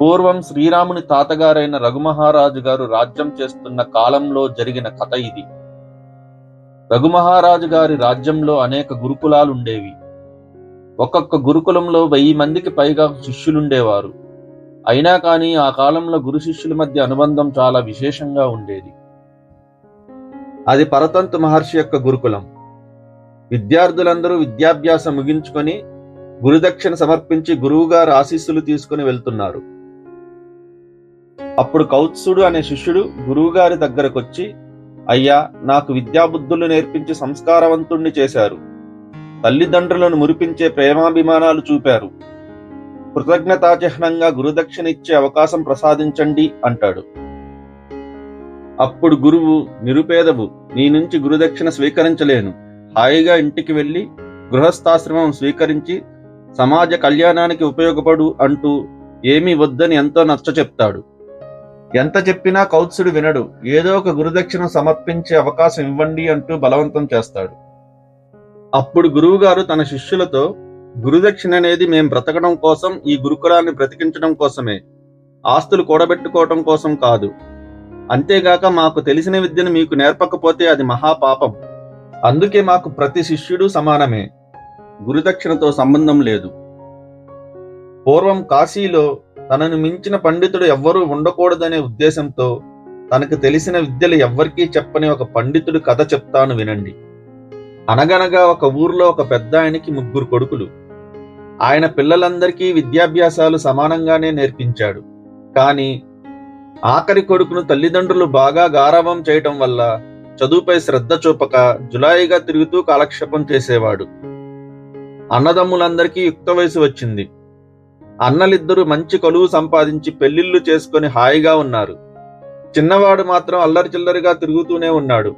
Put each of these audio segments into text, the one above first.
పూర్వం శ్రీరాముని తాతగారైన రఘుమహారాజు గారు రాజ్యం చేస్తున్న కాలంలో జరిగిన కథ ఇది. రఘుమహారాజు గారి రాజ్యంలో అనేక గురుకులాలుండేవి. ఒక్కొక్క గురుకులంలో వెయ్యి మందికి పైగా శిష్యులుండేవారు. అయినా కానీ ఆ కాలంలో గురు శిష్యుల మధ్య అనుబంధం చాలా విశేషంగా ఉండేది. అది పరతంతు మహర్షి యొక్క గురుకులం. విద్యార్థులందరూ విద్యాభ్యాసం ముగించుకొని గురుదక్షిణ సమర్పించి గురువుగారు ఆశీస్సులు తీసుకుని వెళ్తున్నారు. అప్పుడు కౌత్సుడు అనే శిష్యుడు గురువుగారి దగ్గరకొచ్చి అయ్యా నాకు విద్యాబుద్ధులు నేర్పించి సంస్కారవంతుణ్ణి చేశారు. తల్లిదండ్రులను మురిపించే ప్రేమాభిమానాలు చూపారు. కృతజ్ఞతాచిహ్నంగా గురుదక్షిణ ఇచ్చే అవకాశం ప్రసాదించండి అంటాడు. అప్పుడు గురువు నిరుపేదవు నీ నుంచి గురుదక్షిణ స్వీకరించలేను. హాయిగా ఇంటికి వెళ్ళి గృహస్థాశ్రమం స్వీకరించి సమాజ కళ్యాణానికి ఉపయోగపడు అంటూ ఏమీ వద్దని ఎంతో నచ్చ చెప్తాడు ఎంత చెప్పినా కౌత్సుడు వినడు. ఏదో ఒక గురుదక్షిణ సమర్పించే అవకాశం ఇవ్వండి అంటూ బలవంతం చేస్తాడు. అప్పుడు గురువుగారు తన శిష్యులతో గురుదక్షిణ అనేది మేం బ్రతకడం కోసం ఈ గురుకులాన్ని బ్రతికించడం కోసమే. ఆస్తులు కూడబెట్టుకోవటం కోసం కాదు. అంతేగాక మాకు తెలిసిన విద్యను మీకు నేర్పకపోతే అది మహాపాపం. అందుకే మాకు ప్రతి శిష్యుడు సమానమే. గురుదక్షిణతో సంబంధం లేదు. పూర్వం కాశీలో తనను మించిన పండితుడు ఎవ్వరూ ఉండకూడదనే ఉద్దేశంతో తనకు తెలిసిన విద్యలు ఎవ్వరికీ చెప్పని ఒక పండితుడు కథ చెప్తాను వినండి. అనగనగా ఒక ఊర్లో ఒక పెద్ద ఆయనకి ముగ్గురు కొడుకులు. ఆయన పిల్లలందరికీ విద్యాభ్యాసాలు సమానంగానే నేర్పించాడు. కానీ ఆఖరి కొడుకును తల్లిదండ్రులు బాగా గారావం చేయటం వల్ల చదువుపై శ్రద్ధ చూపక జులాయిగా తిరుగుతూ కాలక్షేపం చేసేవాడు. అన్నదమ్ములందరికీ యుక్త వయసు వచ్చింది. అన్నలిద్దరూ మంచి కొలువు సంపాదించి పెళ్ళిళ్ళు చేసుకొని హాయిగా ఉన్నారు. చిన్నవాడు మాత్రం అల్లరి చిల్లరిగా తిరుగుతూనే ఉన్నాడు.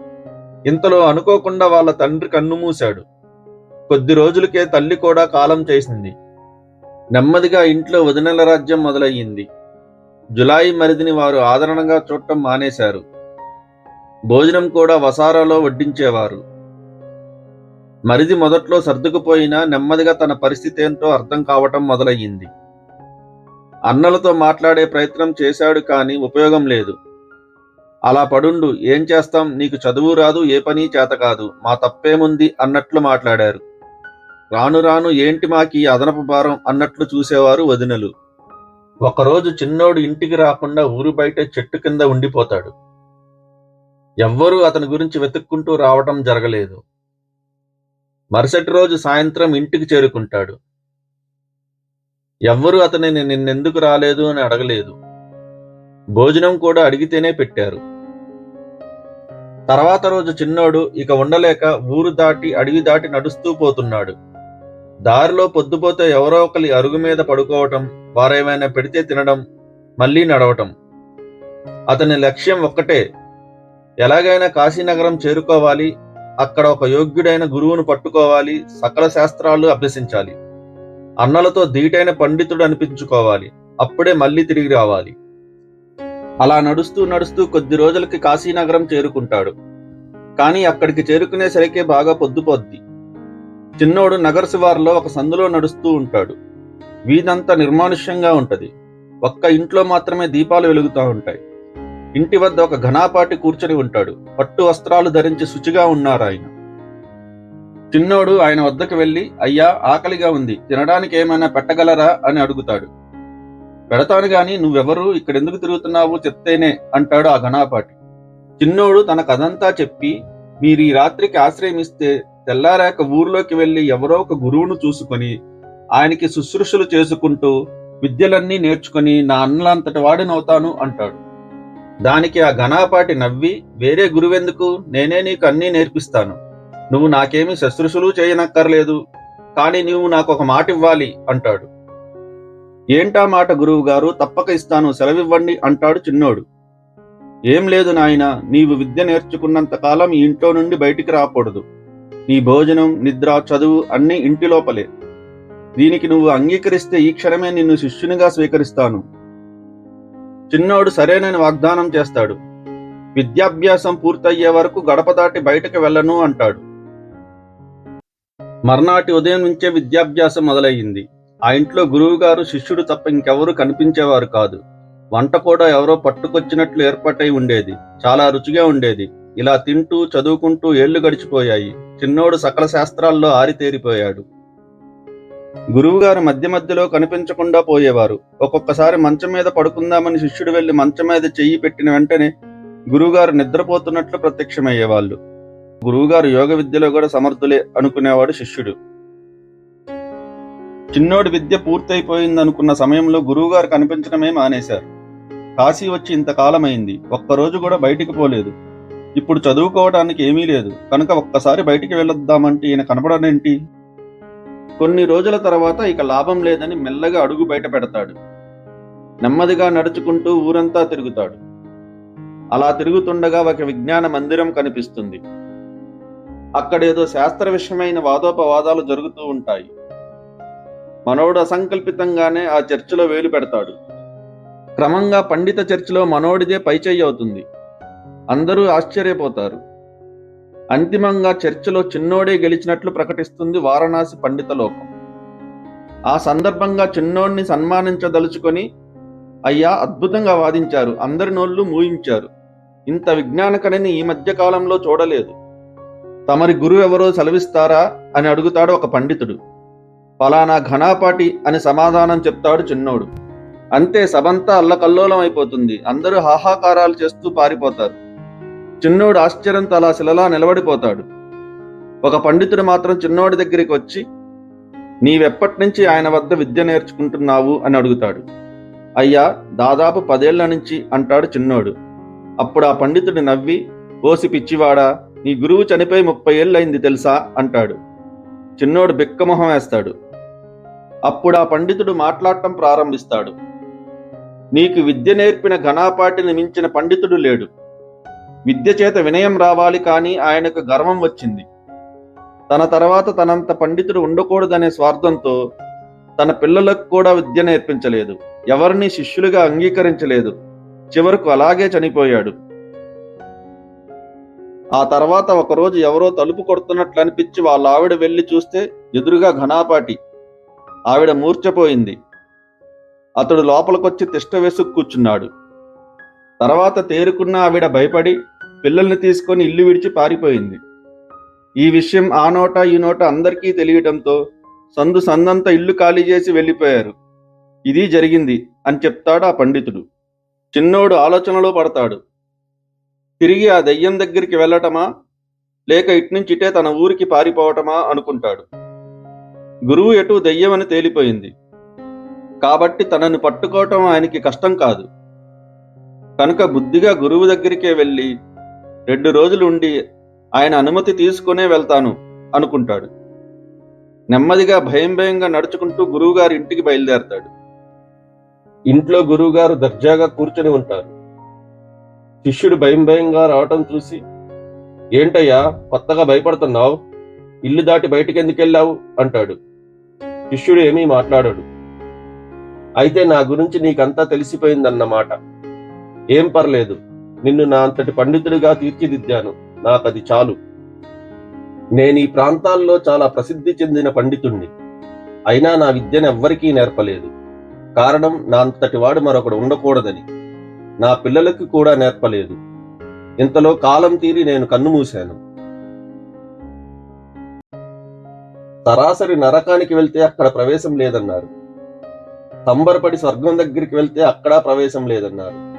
ఇంతలో అనుకోకుండా వాళ్ళ తండ్రి కన్ను మూశాడు. కొద్ది రోజులకే తల్లి కూడా కాలం చేసింది. నెమ్మదిగా ఇంట్లో వదినల రాజ్యం మొదలయ్యింది. జులాయి మరిదిని వారు ఆదరణగా చూడటం మానేశారు. భోజనం కూడా వసారాలో వడ్డించేవారు. మరిది మొదట్లో సర్దుకుపోయినా నెమ్మదిగా తన పరిస్థితి ఏంటో అర్థం కావటం మొదలయ్యింది. అన్నలతో మాట్లాడే ప్రయత్నం చేశాడు కానీ ఉపయోగం లేదు. అలా పడుండు ఏం చేస్తాం? నీకు చదువు రాదు ఏ పని చేత కాదు. మా తప్పేముంది? అన్నట్లు మాట్లాడారు. రాను రాను ఏంటి మాకి అదనపు భారం? అన్నట్లు చూసేవారు వదినలు. ఒకరోజు చిన్నోడు ఇంటికి రాకుండా ఊరు బయట చెట్టు కింద ఉండిపోతాడు. ఎవ్వరూ అతని గురించి వెతుక్కుంటూ రావటం జరగలేదు. మరుసటి రోజు సాయంత్రం ఇంటికి చేరుకుంటాడు. ఎవ్వరూ అతనిని నిన్నెందుకు రాలేదు అని అడగలేదు. భోజనం కూడా అడిగితేనే పెట్టారు. తర్వాత రోజు చిన్నోడు ఇక ఉండలేక ఊరు దాటి అడవి దాటి నడుస్తూ పోతున్నాడు. దారిలో పొద్దుపోతే ఎవరో ఒకరి అరుగు మీద పడుకోవటం వారేమైనా పెడితే తినడం మళ్ళీ నడవటం. అతని లక్ష్యం ఒక్కటే ఎలాగైనా కాశీనగరం చేరుకోవాలి అక్కడ ఒక యోగ్యుడైన గురువును పట్టుకోవాలి సకల శాస్త్రాలు అభ్యసించాలి. అన్నలతో ధీటైన పండితుడు అనిపించుకోవాలి. అప్పుడే మళ్ళీ తిరిగి రావాలి. అలా నడుస్తూ నడుస్తూ కొద్ది రోజులకి కాశీనగరం చేరుకుంటాడు. కానీ అక్కడికి చేరుకునేసరికే బాగా పొద్దుపోద్ది. చిన్నోడు నగర శివార్లో ఒక సందులో నడుస్తూ ఉంటాడు. వీధంతా నిర్మానుష్యంగా ఉంటది. ఒక్క ఇంట్లో మాత్రమే దీపాలు వెలుగుతూ ఉంటాయి. ఇంటి వద్ద ఒక ఘనాపాటి కూర్చొని ఉంటాడు. పట్టు వస్త్రాలు ధరించి శుచిగా ఉన్నారు ఆయన. చిన్నోడు ఆయన వద్దకు వెళ్ళి అయ్యా ఆకలిగా ఉంది తినడానికి ఏమైనా పెట్టగలరా? అని అడుగుతాడు. పెడతాను గాని నువ్వెవరు? ఇక్కడెందుకు తిరుగుతున్నావు? చెప్తేనే అంటాడు ఆ ఘనాపాటి. చిన్నోడు తన కథంతా చెప్పి మీరు ఈ రాత్రికి ఆశ్రయమిస్తే తెల్లారాక ఊర్లోకి వెళ్ళి ఎవరో ఒక గురువును చూసుకొని ఆయనకి శుశ్రూషలు చేసుకుంటూ విద్యలన్నీ నేర్చుకుని నా అన్నలంతటి వాడినవుతాను అంటాడు. దానికి ఆ ఘనాపాటి నవ్వి వేరే గురువెందుకు? నేనే నీకు అన్నీ నేర్పిస్తాను. నువ్వు నాకేమి శుశ్రూషలు చేయనక్కర్లేదు కానీ నువ్వు నాకు ఒక మాట ఇవ్వాలి అంటాడు. ఏంటా మాట గురువు గారు తప్పక ఇస్తాను సెలవివ్వండి అంటాడు చిన్నోడు. ఏం లేదు నాయన నీవు విద్య నేర్చుకున్నంత కాలం ఈ ఇంట్లో నుండి బయటికి రాకూడదు. నీ భోజనం నిద్ర చదువు అన్నీ ఇంటి లోపలే. దీనికి నువ్వు అంగీకరిస్తే ఈ క్షణమే నిన్ను శిష్యునిగా స్వీకరిస్తాను. చిన్నోడు సరేనని వాగ్దానం చేస్తాడు. విద్యాభ్యాసం పూర్తయ్యే వరకు గడప దాటి బయటకు వెళ్ళను అంటాడు. మర్నాటి ఉదయం నుంచే విద్యాభ్యాసం మొదలయ్యింది. ఆ ఇంట్లో గురువుగారు శిష్యుడు తప్ప ఇంకెవరూ కనిపించేవారు కాదు. వంట కూడా ఎవరో పట్టుకొచ్చినట్లు ఏర్పాటై ఉండేది. చాలా రుచిగా ఉండేది. ఇలా తింటూ చదువుకుంటూ ఏళ్ళు గడిచిపోయాయి. చిన్నోడు సకల శాస్త్రాల్లో ఆరితేరిపోయాడు. గురువుగారు మధ్య మధ్యలో కనిపించకుండా పోయేవారు. ఒక్కొక్కసారి మంచం మీద పడుకుందామని శిష్యుడు వెళ్ళి మంచం మీద చెయ్యి పెట్టిన వెంటనే గురువుగారు నిద్రపోతున్నట్లు ప్రత్యక్షమయ్యేవాళ్ళు. గురువుగారు యోగ విద్యలో కూడా సమర్థులే అనుకునేవాడు శిష్యుడు. చిన్నోడి విద్య పూర్తయిపోయింది అనుకున్న సమయంలో గురువుగారు కనిపించడమే మానేశారు. కాశీ వచ్చి ఇంతకాలమైంది ఒక్కరోజు కూడా బయటికి పోలేదు. ఇప్పుడు చదువుకోవడానికి ఏమీ లేదు కనుక ఒక్కసారి బయటికి వెళ్ళొద్దామంటే ఈయన కనపడనేంటి కొన్ని రోజుల తర్వాత ఇక లాభం లేదని మెల్లగా అడుగు బయట పెడతాడు. నెమ్మదిగా నడుచుకుంటూ ఊరంతా తిరుగుతాడు. అలా తిరుగుతుండగా ఒక విజ్ఞాన మందిరం కనిపిస్తుంది. అక్కడేదో శాస్త్ర విషయమైన వాదోపవాదాలు జరుగుతూ ఉంటాయి. మనోడు అసంకల్పితంగానే ఆ చర్చిలో వేలు పెడతాడు. క్రమంగా పండిత చర్చిలో మనోడిదే పైచేయి అవుతుంది. అందరూ ఆశ్చర్యపోతారు. అంతిమంగా చర్చిలో చిన్నోడే గెలిచినట్లు ప్రకటిస్తుంది వారణాసి పండిత లోకం. ఆ సందర్భంగా చిన్నోడిని సన్మానించదలుచుకొని అయ్యా అద్భుతంగా వాదించారు. అందరి నోళ్ళు మూయించారు. ఇంత విజ్ఞానకరని ఈ మధ్య కాలంలో చూడలేదు. తమరి గురువు ఎవరో సెలవిస్తారా అని అడుగుతాడు ఒక పండితుడు. ఫలానా ఘనాపాటి అని సమాధానం చెప్తాడు చిన్నోడు. అంతే సభంతా అల్లకల్లోలం అయిపోతుంది అందరూ హాహాకారాలు చేస్తూ పారిపోతారు. చిన్నోడు ఆశ్చర్యంతో అలా శిలలా నిలబడిపోతాడు. ఒక పండితుడు మాత్రం చిన్నోడి దగ్గరికి వచ్చి నీవెప్పటి నుంచి ఆయన వద్ద విద్య నేర్చుకుంటున్నావు? అని అడుగుతాడు. అయ్యా దాదాపు పదేళ్ళ నుంచి అంటాడు చిన్నోడు. అప్పుడు ఆ పండితుడు నవ్వి ఓసి పిచ్చివాడా నీ గురువు చనిపోయి ముప్పై ఏళ్ళయింది తెలుసా? అంటాడు. చిన్నోడు బిక్కమొహం వేస్తాడు. అప్పుడు ఆ పండితుడు మాట్లాడటం ప్రారంభిస్తాడు. నీకు విద్య నేర్పిన ఘనాపాటిని మించిన పండితుడు లేడు. విద్య చేత వినయం రావాలి కానీ ఆయనకు గర్వం వచ్చింది. తన తర్వాత తనంత పండితుడు ఉండకూడదనే స్వార్థంతో తన పిల్లలకు కూడా విద్య నేర్పించలేదు. ఎవరిని శిష్యులుగా అంగీకరించలేదు. చివరకు అలాగే చనిపోయాడు. ఆ తర్వాత ఒకరోజు ఎవరో తలుపు కొడుతున్నట్లు అనిపించి వాళ్ళ ఆవిడ వెళ్ళి చూస్తే ఎదురుగా ఘనాపాటి. ఆవిడ మూర్చపోయింది అతడు లోపలికొచ్చి తిష్ట వేసుకు కూర్చున్నాడు. తర్వాత తేరుకున్న ఆవిడ భయపడి పిల్లల్ని తీసుకొని ఇల్లు విడిచి పారిపోయింది. ఈ విషయం ఆ నోట ఈ నోట అందరికీ తెలియటంతో సందు సందంతా ఇల్లు ఖాళీ చేసి వెళ్ళిపోయారు. ఇది జరిగింది అని చెప్తాడు ఆ పండితుడు. చిన్నోడు ఆలోచనలో పడతాడు. తిరిగి ఆ దెయ్యం దగ్గరికి వెళ్ళటమా? లేక ఇట్నుంచిటే తన ఊరికి పారిపోవటమా అనుకుంటాడు. గురువు ఎటు దెయ్యమని తేలిపోయింది. కాబట్టి తనను పట్టుకోవటం ఆయనకి కష్టం కాదు. కనుక బుద్ధిగా గురువు దగ్గరికే వెళ్ళి రెండు రోజులు ఉండి ఆయన అనుమతి తీసుకునే వెళ్తాను అనుకుంటాడు. నెమ్మదిగా భయం భయంగా నడుచుకుంటూ గురువుగారి ఇంటికి బయలుదేరతాడు. ఇంట్లో గురువుగారు దర్జాగా కూర్చొని ఉంటారు. శిష్యుడు భయం భయంగా రావటం చూసి ఏంటయ్యా కొత్తగా భయపడుతున్నావు? ఇల్లు దాటి బయటికి ఎందుకు వెళ్ళావు అంటాడు. శిష్యుడు ఏమీ మాట్లాడాడు. అయితే నా గురించి నీకంతా తెలిసిపోయిందన్నమాట. ఏం పర్లేదు నిన్ను నా అంతటి పండితుడిగా తీర్చిదిద్దాను. నాకది చాలు. నేను ఈ ప్రాంతాల్లో చాలా ప్రసిద్ధి చెందిన పండితుణ్ణి. అయినా నా విద్యను ఎవ్వరికీ నేర్పలేదు. కారణం నా అంతటి వాడు మరొకడు ఉండకూడదని. నా పిల్లలకు కూడా నేర్పలేదు. ఇంతలో కాలం తీరి నేను కన్ను మూశాను. సరాసరి నరకానికి వెళ్తే అక్కడ ప్రవేశం లేదన్నారు. సంబరపడి స్వర్గం దగ్గరికి వెళ్తే అక్కడా ప్రవేశం లేదన్నారు.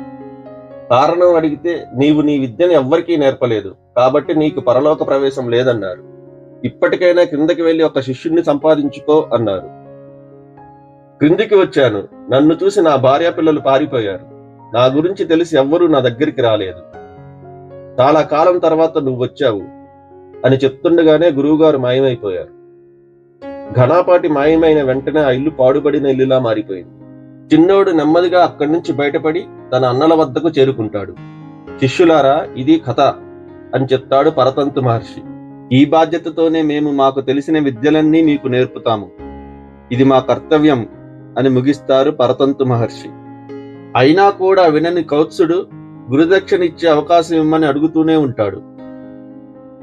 కారణం అడిగితే నీవు నీ విద్యను ఎవ్వరికీ నేర్పలేదు. కాబట్టి నీకు పరలోక ప్రవేశం లేదన్నారు. ఇప్పటికైనా క్రిందకి వెళ్ళి ఒక శిష్యుణ్ణి సంపాదించుకో అన్నారు. క్రిందికి వచ్చాను. నన్ను చూసి నా భార్య పిల్లలు పారిపోయారు. నా గురించి తెలిసి ఎవ్వరూ నా దగ్గరికి రాలేదు. చాలా కాలం తర్వాత నువ్వు వచ్చావు అని చెప్తుండగానే గురువుగారు మాయమైపోయారు. ఘనాపాటి మాయమైన వెంటనే ఆ ఇల్లు పాడుబడిన ఇల్లులా మారిపోయింది. చిన్నోడు నెమ్మదిగా అక్కడి నుంచి బయటపడి తన అన్నల వద్దకు చేరుకుంటాడు. శిష్యులారా ఇది కథ అని చెప్తాడు పరతంతు మహర్షి. ఈ బాధ్యతతోనే మేము మాకు తెలిసిన విద్యలన్నీ మీకు నేర్పుతాము. ఇది మా కర్తవ్యం అని ముగిస్తారు పరతంతు మహర్షి. అయినా కూడా వినని కౌత్సుడు గురుదక్షిణ ఇచ్చే అవకాశం ఇమ్మని అడుగుతూనే ఉంటాడు.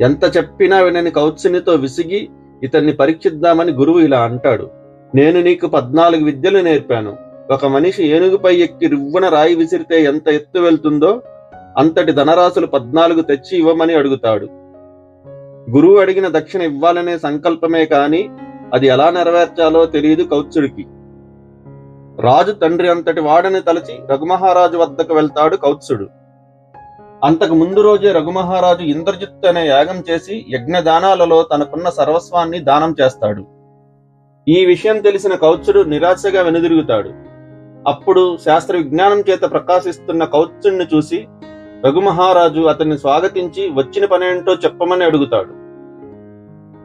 ఎంత చెప్పినా వినని కౌత్సునితో విసిగి ఇతన్ని పరీక్షిద్దామని గురువు ఇలా అంటాడు. నేను నీకు పద్నాలుగు విద్యలు నేర్పాను. ఒక మనిషి ఏనుగుపై ఎక్కి రివ్వున రాయి విసిరితే ఎంత ఎత్తు వెళ్తుందో అంతటి ధనరాశులు పద్నాలుగు తెచ్చి ఇవ్వమని అడుగుతాడు. గురువు అడిగిన దక్షిణ ఇవ్వాలనే సంకల్పమే కాని అది ఎలా నెరవేర్చాలో తెలియదు కౌత్సుడికి. రాజు తండ్రి అంతటి వాడని తలచి రఘుమహారాజు వద్దకు వెళ్తాడు కౌత్సుడు. అంతకు ముందు రోజే రఘుమహారాజు ఇంద్రజిత్తు అనే యాగం చేసి యజ్ఞదానాలలో తనకున్న సర్వస్వాన్ని దానం చేస్తాడు. ఈ విషయం తెలిసిన కౌత్సుడు నిరాశగా వెనుదిరుగుతాడు. అప్పుడు శాస్త్ర విజ్ఞానం చేత ప్రకాశిస్తున్న కౌత్సుడిని చూసి రఘుమహారాజు అతన్ని స్వాగతించి వచ్చిన పనేంటో చెప్పమని అడుగుతాడు.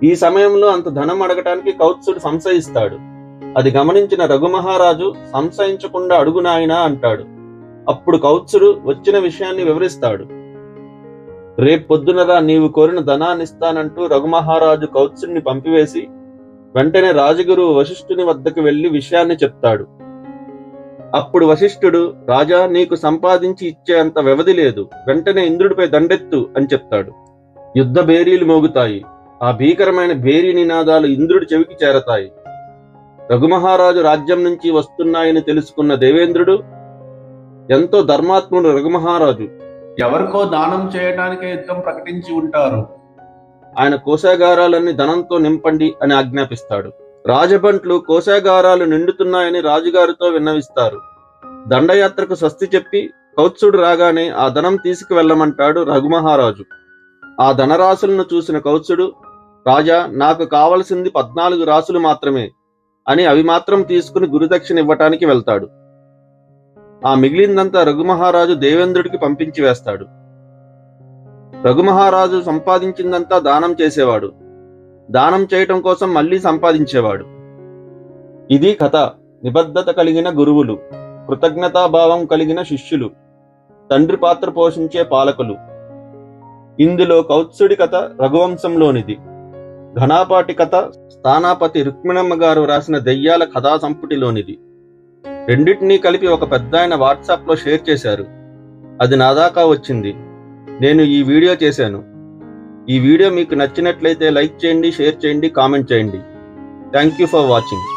ఈ సమయంలో అంత ధనం అడగటానికి కౌత్సుడు సంశయిస్తాడు. అది గమనించిన రఘుమహారాజు సంశయించకుండా అడుగు నాయనా అంటాడు. అప్పుడు కౌత్సుడు వచ్చిన విషయాన్ని వివరిస్తాడు. రేపు పొద్దునరా నీవు కోరిన ధనాన్నిస్తానంటూ రఘుమహారాజు కౌత్సుడిని పంపివేసి వెంటనే రాజగురు వశిష్ఠుని వద్దకు వెళ్ళి విషయాన్ని చెప్తాడు. అప్పుడు వశిష్ఠుడు రాజా నీకు సంపాదించి ఇచ్చేంత వ్యవధి లేదు. వెంటనే ఇంద్రుడిపై దండెత్తు అని చెప్తాడు. యుద్ధ బేరీలు మోగుతాయి. ఆ భీకరమైన భేరీ నినాదాలు ఇంద్రుడి చెవికి చేరతాయి. రఘుమహారాజు రాజ్యం నుంచి వస్తున్నాయని తెలుసుకున్న దేవేంద్రుడు ఎంతో ధర్మాత్ముడు రఘుమహారాజు. ఎవరికో దానం చేయటానికే యుద్ధం ప్రకటించి ఉంటారు. ఆయన కోశాగారాలన్నీ ధనంతో నింపండి అని ఆజ్ఞాపిస్తాడు. రాజబంట్లు కోశాగారాలు నిండుతున్నాయని రాజుగారితో విన్నవిస్తారు. దండయాత్రకు స్వస్తి చెప్పి కౌత్సుడు రాగానే ఆ ధనం తీసుకువెళ్ళమంటాడు రఘుమహారాజు. ఆ ధనరాశులను చూసిన కౌత్సుడు రాజా నాకు కావలసింది పద్నాలుగు రాసులు మాత్రమే. అని అవి మాత్రం తీసుకుని గురుదక్షిణ ఇవ్వటానికి వెళ్తాడు. ఆ మిగిలిందంతా రఘుమహారాజు దేవేంద్రుడికి పంపించి వేస్తాడు. రఘుమహారాజు సంపాదించిందంతా దానం చేసేవాడు. దానం చేయటం కోసం మళ్ళీ సంపాదించేవాడు. ఇది కథ. నిబద్ధత కలిగిన గురువులు. కృతజ్ఞతాభావం కలిగిన శిష్యులు. తండ్రి పాత్ర పోషించే పాలకులు. ఇందులో కౌత్సుడి కథ రఘువంశంలోనిది. ఘనాపాటి కథ స్థానాపతి రుక్మిణమ్మ గారు రాసిన దెయ్యాల కథా సంపుటిలోనిది. రెండింటినీ కలిపి ఒక పెద్దాయన ఆయన వాట్సాప్లో షేర్ చేశారు. అది నా దాకా వచ్చింది. నేను ఈ వీడియో చేశాను. ఈ వీడియో మీకు నచ్చినట్లయితే లైక్ చేయండి షేర్ చేయండి కామెంట్ చేయండి. Thank you for watching.